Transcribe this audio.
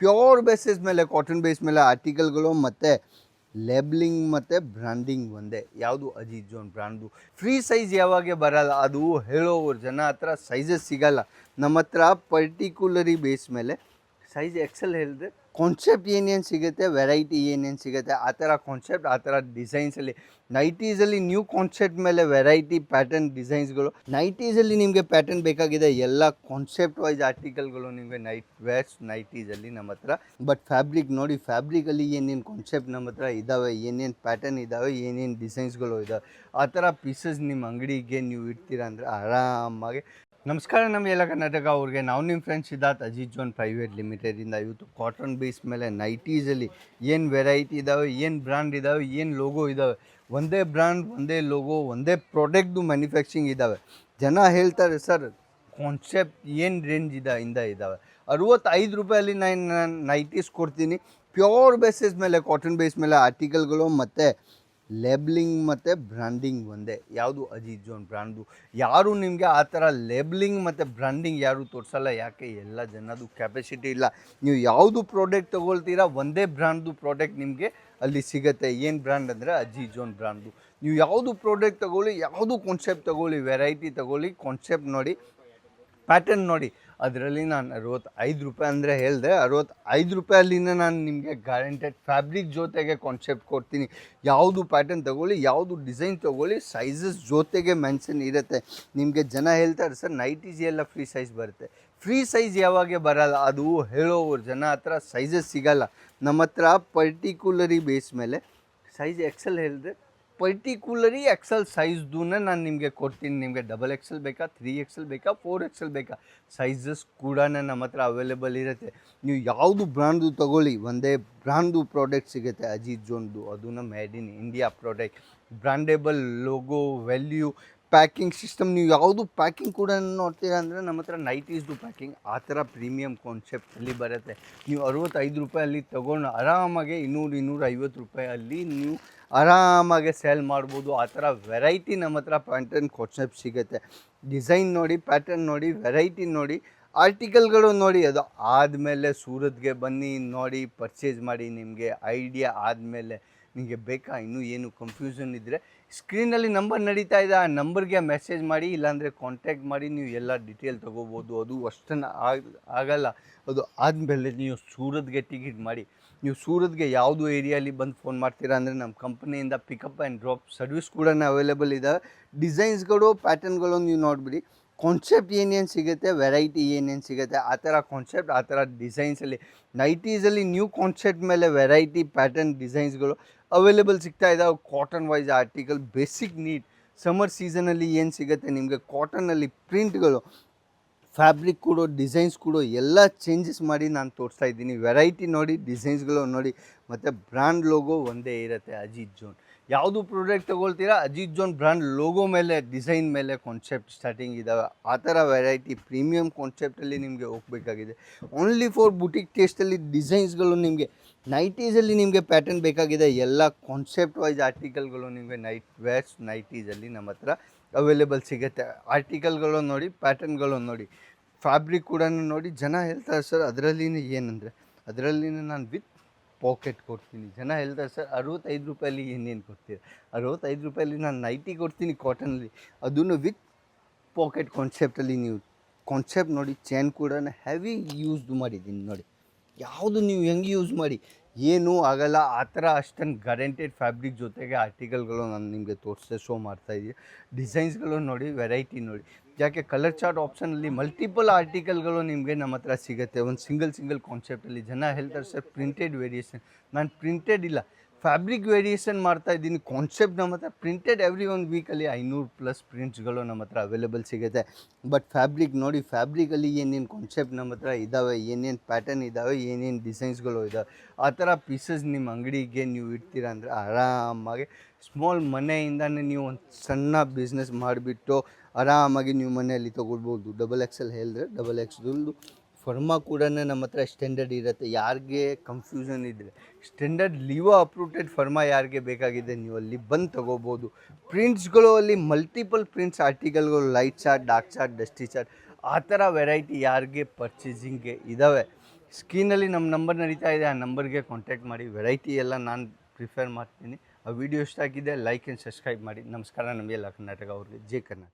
Pure basis ಮೇಲೆ cotton base ಮೇಲೆ ಆರ್ಟಿಕಲ್ಗಳು ಮತ್ತು ಲೇಬ್ಲಿಂಗ್ ಮತ್ತು ಬ್ರ್ಯಾಂಡಿಂಗ್ ಒಂದೇ. ಯಾವುದು Ajit zone brand free size ಯಾವಾಗೆ ಬರಲ್ಲ, ಅದು ಹೇಳೋವ್ರು ಜನ ಹತ್ರ ಸೈಜಸ್ ಸಿಗಲ್ಲ. ನಮ್ಮ ಹತ್ರ ಪರ್ಟಿಕ್ಯುಲರಿ ಬೇಸ್ ಮೇಲೆ ಸೈಜ್ ಎಕ್ಸೆಲ್ ಹೇಳಿದ್ರೆ ಕಾನ್ಸೆಪ್ಟ್ ಏನೇನು ಸಿಗುತ್ತೆ? ವೆರೈಟಿ ಏನೇನು ಸಿಗುತ್ತೆ? ಆ ಥರ ಕಾನ್ಸೆಪ್ಟ್ ಆ ಥರ ಡಿಸೈನ್ಸಲ್ಲಿ ನೈಟೀಸಲ್ಲಿ ನ್ಯೂ ಕಾನ್ಸೆಪ್ಟ್ ಮೇಲೆ ವೆರೈಟಿ ಪ್ಯಾಟರ್ನ್ ಡಿಸೈನ್ಸ್ಗಳು ನೈಟೀಸಲ್ಲಿ ನಿಮಗೆ ಪ್ಯಾಟರ್ನ್ ಬೇಕಾಗಿದೆ ಎಲ್ಲ ಕಾನ್ಸೆಪ್ಟ್ ವೈಸ್ ಆರ್ಟಿಕಲ್ಗಳು ನಿಮಗೆ ನೈಟ್ ವೇರ್ಸ್ ನೈಟೀಸಲ್ಲಿ ನಮ್ಮ ಹತ್ರ. ಬಟ್ ಫ್ಯಾಬ್ರಿಕ್ ನೋಡಿ ಫ್ಯಾಬ್ರಿಕಲ್ಲಿ ಏನೇನು ಕಾನ್ಸೆಪ್ಟ್ ನಮ್ಮ ಹತ್ರ ಇದ್ದಾವೆ ಏನೇನು ಪ್ಯಾಟರ್ನ್ ಇದ್ದಾವೆ ಏನೇನು ಡಿಸೈನ್ಸ್ಗಳು ಇದ್ದಾವೆ ಆ ಥರ ಪೀಸಸ್ ನಿಮ್ಮ ಅಂಗಡಿಗೆ ನೀವು ಇಡ್ತೀರಾ ಅಂದರೆ ಆರಾಮಾಗಿ ನಮಸ್ಕಾರ ನಮ್ಮ ಎಲ್ಲ ಕರ್ನಾಟಕ ಅವ್ರಿಗೆ. ನಾವು ನಿಮ್ಮ friends Siddharth Ajith zone private ಲಿಮಿಟೆಡಿಂದ ಇವತ್ತು ಕಾಟನ್ ಬೇಸ್ ಮೇಲೆ ನೈಟೀಸಲ್ಲಿ ಏನು ವೆರೈಟಿ ಇದ್ದಾವೆ ಏನು ಬ್ರ್ಯಾಂಡ್ ಇದ್ದಾವೆ ಏನು ಲೋಗೋ ಇದ್ದಾವೆ ಒಂದೇ ಬ್ರ್ಯಾಂಡ್ ಒಂದೇ ಲೋಗೋ ಒಂದೇ ಪ್ರಾಡಕ್ಟ್ದು ಮ್ಯಾನುಫ್ಯಾಕ್ಚರಿಂಗ್ ಇದ್ದಾವೆ ಜನ ಹೇಳ್ತಾರೆ, ಸರ್ ಕಾನ್ಸೆಪ್ಟ್ ಏನು ರೇಂಜ್ ಇದೆ, ಇಂದ ಇದ್ದಾವೆ ಅರುವತ್ತೈದು ರೂಪಾಯಲ್ಲಿ ನಾನು ನೈಟೀಸ್ ಕೊಡ್ತೀನಿ. ಪ್ಯೂರ್ ಬೇಸಿಸ್ ಮೇಲೆ ಕಾಟನ್ ಬೇಸ್ ಮೇಲೆ ಆರ್ಟಿಕಲ್ಗಳು ಮತ್ತು ಲೇಬ್ಲಿಂಗ್ ಮತ್ತು ಬ್ರ್ಯಾಂಡಿಂಗ್ ಒಂದೇ. ಯಾವುದು ಅಜಿ ಜೋನ್ ಬ್ರ್ಯಾಂಡು ಯಾರು ನಿಮಗೆ ಆ ಥರ ಲೇಬ್ಲಿಂಗ್ ಮತ್ತು ಬ್ರ್ಯಾಂಡಿಂಗ್ ಯಾರು ತೋರಿಸಲ್ಲ? ಯಾಕೆ ಎಲ್ಲ ಜನದು ಕೆಪಾಸಿಟಿ ಇಲ್ಲ? ನೀವು ಯಾವುದು ಪ್ರಾಡಕ್ಟ್ ತೊಗೊಳ್ತೀರಾ, ಒಂದೇ ಬ್ರ್ಯಾಂಡ್ದು ಪ್ರಾಡಕ್ಟ್ ನಿಮಗೆ ಅಲ್ಲಿ ಸಿಗುತ್ತೆ. ಏನು ಬ್ರ್ಯಾಂಡ್ ಅಂದರೆ ಅಜಿ ಜೋನ್ ಬ್ರ್ಯಾಂಡು ನೀವು ಯಾವುದು ಪ್ರಾಡಕ್ಟ್ ತೊಗೊಳ್ಳಿ, ಯಾವುದು ಕಾನ್ಸೆಪ್ಟ್ ತೊಗೊಳ್ಳಿ ವೆರೈಟಿ ತೊಗೊಳ್ಳಿ ಕಾನ್ಸೆಪ್ಟ್ ನೋಡಿ ಪ್ಯಾಟರ್ನ್ ನೋಡಿ. ಅದರಲ್ಲಿ ನಾನು ಅರವತ್ತೈದು ರೂಪಾಯಿ ಅಂದರೆ ಹೇಳಿದೆ, ಅರವತ್ತೈದು ರೂಪಾಯಲ್ಲಿನ ನಾನು ನಿಮಗೆ ಗ್ಯಾರಂಟೆಡ್ ಫ್ಯಾಬ್ರಿಕ್ ಜೊತೆಗೆ ಕಾನ್ಸೆಪ್ಟ್ ಕೊಡ್ತೀನಿ. ಯಾವುದು ಪ್ಯಾಟರ್ನ್ ತೊಗೊಳ್ಳಿ, ಯಾವುದು ಡಿಸೈನ್ ತೊಗೊಳ್ಳಿ ಸೈಜಸ್ ಜೊತೆಗೆ ಮೆನ್ಷನ್ ಇರುತ್ತೆ. ನಿಮಗೆ ಜನ ಹೇಳ್ತಾರೆ, ಸರ್ ನೈಟೀಸ್ ಎಲ್ಲ ಫ್ರೀ ಸೈಜ್ ಬರುತ್ತೆ. ಫ್ರೀ ಸೈಜ್ ಯಾವಾಗೆ ಬರಲ್ಲ, ಅದು ಹೇಳೋವ್ರು, ಜನ ಹತ್ರ ಸೈಜಸ್ ಸಿಗಲ್ಲ. ನಮ್ಮ ಹತ್ರ ಪರ್ಟಿಕ್ಯುಲರಿ ಬೇಸ್ ಮೇಲೆ ಸೈಜ್ ಎಕ್ಸೆಲ್ ಹೇಳಿದ್ರೆ ಪರ್ಟಿಕ್ಯುಲರಿ ಎಕ್ಸೆಲ್ ಸೈಜ್ದೂನೇ ನಾನು ನಿಮಗೆ ಕೊಡ್ತೀನಿ. ನಿಮಗೆ ಡಬಲ್ ಎಕ್ಸೆಲ್ ಬೇಕಾ ತ್ರೀ ಎಕ್ಸೆಲ್ ಬೇಕಾ ಫೋರ್ ಎಕ್ಸೆಲ್ ಬೇಕಾ? ಸೈಜಸ್ ಕೂಡ ನಮ್ಮ ಹತ್ರ ಅವೈಲೇಬಲ್ ಇರುತ್ತೆ. ನೀವು ಯಾವುದು ಬ್ರ್ಯಾಂಡ್ದು ತೊಗೊಳ್ಳಿ, ಒಂದೇ ಬ್ರ್ಯಾಂಡ್ದು ಪ್ರಾಡಕ್ಟ್ ಸಿಗುತ್ತೆ, ಅಜಿತ್ ಜೋನ್ದು. ಅದನ್ನು made in India product brandable logo value packing system, ನೀವು ಯಾವುದು ಪ್ಯಾಕಿಂಗ್ ಕೂಡ ನೋಡ್ತೀರಾ ಅಂದರೆ ನಮ್ಮ ಹತ್ರ ನೈಟೀಸ್ದು ಪ್ಯಾಕಿಂಗ್, ಆ ಥರ ಪ್ರೀಮಿಯಮ್ ಕಾನ್ಸೆಪ್ಟಲ್ಲಿ ಬರುತ್ತೆ. ನೀವು ಅರವತ್ತೈದು ರೂಪಾಯಲ್ಲಿ ತೊಗೊಂಡು ಆರಾಮಾಗೆ ಇನ್ನೂರು, ಇನ್ನೂರ ಐವತ್ತು ರೂಪಾಯಲ್ಲಿ ನೀವು ಆರಾಮಾಗೆ ಸೇಲ್ ಮಾಡ್ಬೋದು. ಆ ಥರ ವೆರೈಟಿ ನಮ್ಮ ಹತ್ರ ಪ್ಯಾಟರ್ನ್ ಕಾನ್ಸೆಪ್ಟ್ ಸಿಗುತ್ತೆ. ಡಿಸೈನ್ ನೋಡಿ ಪ್ಯಾಟರ್ನ್ ನೋಡಿ, ವೆರೈಟಿ ನೋಡಿ, ಆರ್ಟಿಕಲ್ಗಳು ನೋಡಿ, ಅದು ಆದಮೇಲೆ ಸೂರತ್ಗೆ ಬನ್ನಿ, ನೋಡಿ ಪರ್ಚೇಸ್ ಮಾಡಿ ನಿಮಗೆ ಐಡಿಯಾ ಆದಮೇಲೆ. ನಿಮಗೆ ಬೇಕಾ? ಇನ್ನೂ ಏನು ಕನ್ಫ್ಯೂಷನ್ ಇದ್ದರೆ ಸ್ಕ್ರೀನಲ್ಲಿ ನಂಬರ್ ನಡೀತಾ ಇದೆ, ಆ ನಂಬರ್ಗೆ ಮೆಸೇಜ್ ಮಾಡಿ, ಇಲ್ಲಾಂದರೆ ಕಾಂಟ್ಯಾಕ್ಟ್ ಮಾಡಿ, ನೀವು ಎಲ್ಲ ಡಿಟೇಲ್ ತೊಗೋಬೋದು. ಅದು ಅಷ್ಟನ್ನು ಆಗ, ಆಗಲ್ಲ. ಅದು ಆದಮೇಲೆ ನೀವು ಸೂರತ್ಗೆ ಟಿಕೆಟ್ ಮಾಡಿ. ನೀವು ಸೂರತ್ಗೆ ಯಾವುದು ಏರಿಯಲ್ಲಿ ಬಂದು ಫೋನ್ ಮಾಡ್ತೀರಾ ಅಂದರೆ ನಮ್ಮ ಕಂಪ್ನಿಯಿಂದ ಪಿಕಪ್ ಆ್ಯಂಡ್ ಡ್ರಾಪ್ ಸರ್ವಿಸ್ ಕೂಡ ಅವೈಲೇಬಲ್ ಇದ್ದಾವೆ ಡಿಸೈನ್ಸ್ಗಳು ಪ್ಯಾಟರ್ನ್ಗಳು ನೀವು ನೋಡಿಬಿಡಿ. ಕಾನ್ಸೆಪ್ಟ್ ಏನೇನು ಸಿಗುತ್ತೆ ವೆರೈಟಿ ಏನೇನು ಸಿಗುತ್ತೆ, ಆ ಥರ ಕಾನ್ಸೆಪ್ಟ್ ಆ ಥರ ಡಿಸೈನ್ಸಲ್ಲಿ ನೈಟೀಸಲ್ಲಿ ನ್ಯೂ ಕಾನ್ಸೆಪ್ಟ್ ಮೇಲೆ ವೆರೈಟಿ ಪ್ಯಾಟರ್ನ್ ಡಿಸೈನ್ಸ್ಗಳು ಅವೈಲೇಬಲ್ ಸಿಗ್ತಾ ಇದ್ದಾವೆ cotton wise article basic need summer ಸೀಸನಲ್ಲಿ ಏನು ಸಿಗುತ್ತೆ ನಿಮಗೆ? ಕಾಟನಲ್ಲಿ ಪ್ರಿಂಟ್ಗಳು ಫ್ಯಾಬ್ರಿಕ್ ಕೂಡ ಡಿಸೈನ್ಸ್ ಕೂಡ ಎಲ್ಲ ಚೇಂಜಸ್ ಮಾಡಿ ನಾನು ತೋರಿಸ್ತಾ ಇದ್ದೀನಿ. ವೆರೈಟಿ ನೋಡಿ ಡಿಸೈನ್ಸ್ಗಳು ನೋಡಿ, ಮತ್ತು ಬ್ರ್ಯಾಂಡ್ ಲೋಗೋ ಒಂದೇ ಇರುತ್ತೆ, ಅಜಿತ್ ಜೋನ್. ಯಾವುದು ಪ್ರಾಡಕ್ಟ್ ತೊಗೊಳ್ತೀರಾ? ಅಜಿತ್ ಜೋನ್ ಬ್ರ್ಯಾಂಡ್ ಲೋಗೋ ಮೇಲೆ ಡಿಸೈನ್ ಮೇಲೆ ಕಾನ್ಸೆಪ್ಟ್ ಸ್ಟಾರ್ಟಿಂಗ್ ಇದ್ದಾವೆ ಆ ಥರ ವೆರೈಟಿ ಪ್ರೀಮಿಯಮ್ ಕಾನ್ಸೆಪ್ಟಲ್ಲಿ ನಿಮಗೆ ಹೋಗಬೇಕಾಗಿದೆ. ಓನ್ಲಿ ಫಾರ್ ಬುಟಿಕ್ ಟೇಸ್ಟಲ್ಲಿ ಡಿಸೈನ್ಸ್ಗಳು ನಿಮಗೆ ನೈಟೀಸಲ್ಲಿ ನಿಮಗೆ ಪ್ಯಾಟರ್ನ್ ಬೇಕಾಗಿದೆ. ಎಲ್ಲ ಕಾನ್ಸೆಪ್ಟ್ ವೈಸ್ ಆರ್ಟಿಕಲ್ಗಳು ನಿಮಗೆ ನೈಟ್ ವೇರ್ಸ್ ನೈಟೀಸಲ್ಲಿ ನಮ್ಮ ಹತ್ರ ಅವೈಲೇಬಲ್ ಸಿಗುತ್ತೆ. ಆರ್ಟಿಕಲ್ಗಳು ನೋಡಿ ಪ್ಯಾಟರ್ನ್ಗಳು ನೋಡಿ ಫ್ಯಾಬ್ರಿಕ್ ಕೂಡ ನೋಡಿ. ಜನ ಹೇಳ್ತಾರೆ, ಸರ್, ಅದರಲ್ಲಿನೇ ಏನಂದರೆ, ಅದರಲ್ಲಿನೇ ನಾನು ವಿತ್ ಪಾಕೆಟ್ ಕೊಡ್ತೀನಿ. ಜನ ಹೇಳ್ತಾರೆ, ಸರ್, ಅರವತ್ತೈದು ರೂಪಾಯಲ್ಲಿ ಏನೇನು ಕೊಡ್ತೀರಾ? ಅರವತ್ತೈದು ರೂಪಾಯಲ್ಲಿ ನಾನು ನೈಟಿ ಕೊಡ್ತೀನಿ ಕಾಟನಲ್ಲಿ. ಅದನ್ನು ವಿತ್ ಪಾಕೆಟ್ ಕಾನ್ಸೆಪ್ಟಲ್ಲಿ ನೀವು, ಕಾನ್ಸೆಪ್ಟ್ ನೋಡಿ, ಚೈನ್ ಕೂಡ ಹೆವಿ ಯೂಸ್ ಮಾಡಿದ್ದೀನಿ ನೋಡಿ. ಯಾವುದು ನೀವು ಹೆಂಗೆ ಯೂಸ್ ಮಾಡಿ? ಏನೂ ಆಗಲ್ಲ. ಆ ಥರ ಅಷ್ಟೊಂದು ಗ್ಯಾರಂಟೆಡ್ ಫ್ಯಾಬ್ರಿಕ್ ಜೊತೆಗೆ ಆರ್ಟಿಕಲ್ಗಳು ನಾನು ನಿಮಗೆ ತೋರಿಸ್ದೆ ಶೋ ಮಾಡ್ತಾಯಿದ್ದೀನಿ ಡಿಸೈನ್ಸ್ಗಳು ನೋಡಿ ವೆರೈಟಿ ನೋಡಿ. ಯಾಕೆ ಕಲರ್ ಚಾರ್ಟ್ ಆಪ್ಷನಲ್ಲಿ ಮಲ್ಟಿಪಲ್ ಆರ್ಟಿಕಲ್ಗಳು ನಿಮಗೆ ನಮ್ಮ ಹತ್ರ ಸಿಗುತ್ತೆ. ಒಂದು ಸಿಂಗಲ್ ಸಿಂಗಲ್ ಕಾನ್ಸೆಪ್ಟಲ್ಲಿ ಜನ ಹೇಳ್ತಾರೆ ಸರ್ ಪ್ರಿಂಟೆಡ್ ವೇರಿಯೇಷನ್ ನಾನು ಪ್ರಿಂಟೆಡ್ ಇಲ್ಲ. ಫ್ಯಾಬ್ರಿಕ್ ವೇರಿಯೇಷನ್ ಮಾಡ್ತಾ ಇದ್ದೀನಿ. ಕಾನ್ಸೆಪ್ಟ್ ನಮ್ಮ ಹತ್ರ ಪ್ರಿಂಟೆಡ್ ಎವ್ರಿ ಒನ್ ವೀಕಲ್ಲಿ ಐನೂರು ಪ್ಲಸ್ ಪ್ರಿಂಟ್ಸ್ಗಳು ನಮ್ಮ ಹತ್ರ ಅವೈಲೇಬಲ್ ಸಿಗುತ್ತೆ. ಬಟ್ ಫ್ಯಾಬ್ರಿಕ್ ನೋಡಿ ಫ್ಯಾಬ್ರಿಕಲ್ಲಿ ಏನೇನು ಕಾನ್ಸೆಪ್ಟ್ ನಮ್ಮ ಹತ್ರ ಇದ್ದಾವೆ ಏನೇನು ಪ್ಯಾಟರ್ನ್ ಇದ್ದಾವೆ ಏನೇನು ಡಿಸೈನ್ಸ್ಗಳು ಇದ್ದಾವೆ ಆ ಥರ ಪೀಸಸ್ ನಿಮ್ಮ ಅಂಗಡಿಗೆ ನೀವು ಇಡ್ತೀರಾ ಅಂದರೆ ಆರಾಮಾಗಿ ಸ್ಮಾಲ್ ಮನೆಯಿಂದನೇ ನೀವು ಒಂದು ಸಣ್ಣ ಬಿಸ್ನೆಸ್ ಮಾಡಿಬಿಟ್ಟು ಆರಾಮಾಗಿ ನೀವು ಮನೆಯಲ್ಲಿ ತೊಗೊಳ್ಬೋದು. ಡಬಲ್ ಎಕ್ಸೆಲ್ ಹೇಳಿದ್ರೆ ಡಬಲ್ ಎಕ್ಸ್ದು ಫರ್ಮಾ ಕೂಡ ನಮ್ಮ ಹತ್ರ ಸ್ಟ್ಯಾಂಡರ್ಡ್ ಇರುತ್ತೆ. ಯಾರಿಗೆ ಕನ್ಫ್ಯೂಷನ್ ಇದ್ದರೆ ಸ್ಟ್ಯಾಂಡರ್ಡ್ ಲಿವೋ ಅಪ್ರೂಟೆಡ್ ಫರ್ಮಾ ಯಾರಿಗೆ ಬೇಕಾಗಿದೆ ನೀವು ಅಲ್ಲಿ ಬಂದು ತೊಗೋಬೋದು ಪ್ರಿಂಟ್ಸ್ಗಳು ಅಲ್ಲಿ multiple prints ಆರ್ಟಿಕಲ್ಗಳು light chart dark chart dusty chart ಆ ಥರ ವೆರೈಟಿ ಯಾರಿಗೆ ಪರ್ಚೇಸಿಂಗ್ಗೆ ಇದ್ದಾವೆ ಸ್ಕ್ರೀನಲ್ಲಿ ನಮ್ಮ ನಂಬರ್ ನಡೀತಾ ಇದೆ. ಆ ನಂಬರ್ಗೆ ಕಾಂಟ್ಯಾಕ್ಟ್ ಮಾಡಿ. ವೆರೈಟಿ ಎಲ್ಲ ನಾನು ಪ್ರಿಫರ್ ಮಾಡ್ತೀನಿ. ಆ ವಿಡಿಯೋ ಇಷ್ಟ ಆಗಿದೆ ಲೈಕ್ ಆ್ಯಂಡ್ ಸಬ್ಸ್ಕ್ರೈಬ್ ಮಾಡಿ. ನಮಸ್ಕಾರ. ನಮಗೆಲ್ಲ ಕರ್ನಾಟಕ ಅವ್ರಿಗೆ. ಜೈ ಕರ್ನಾಟಕ.